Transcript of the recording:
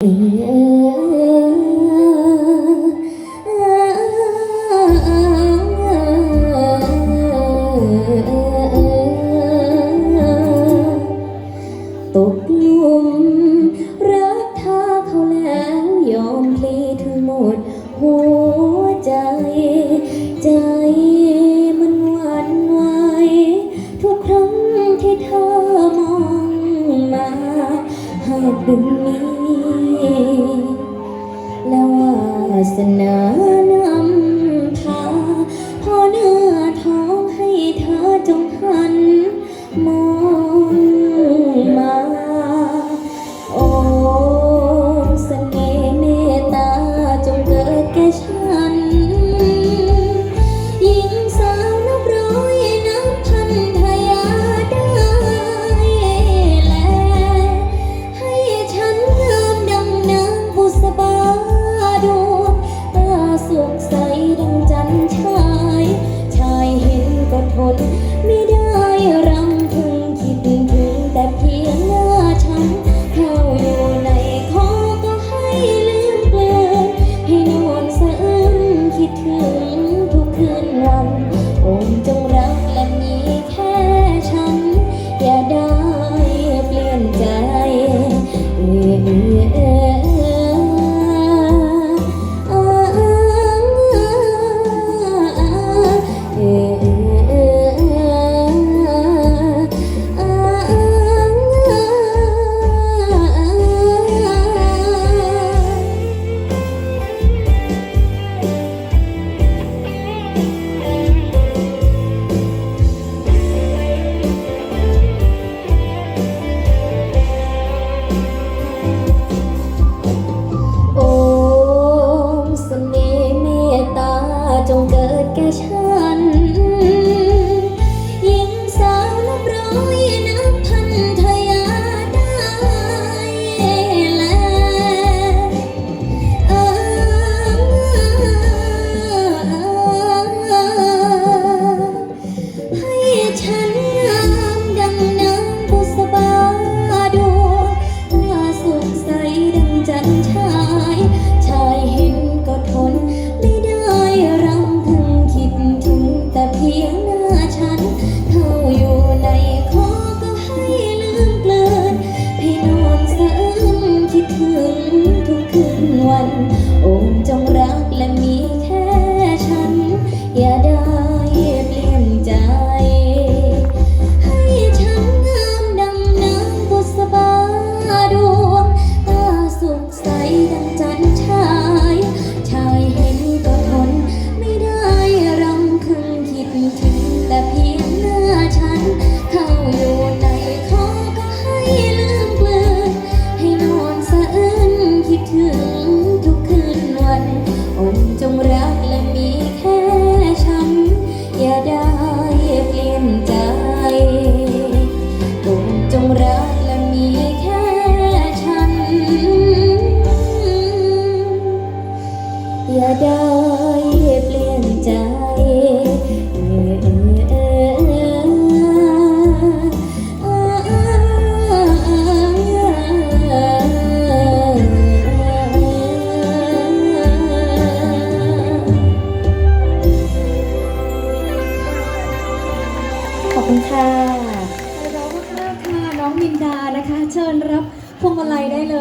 嗯 ฉัเข้าอยู่ในคอก็ให้ลืมเปลินให้นอนซึ้งคิดถึงทุกคืนวัน องค์จงรักและมีแค่ คุณค่ะขอบคุณมากค่ะ น้องมินดานะคะ เชิญรับพวงมาลัยได้เลย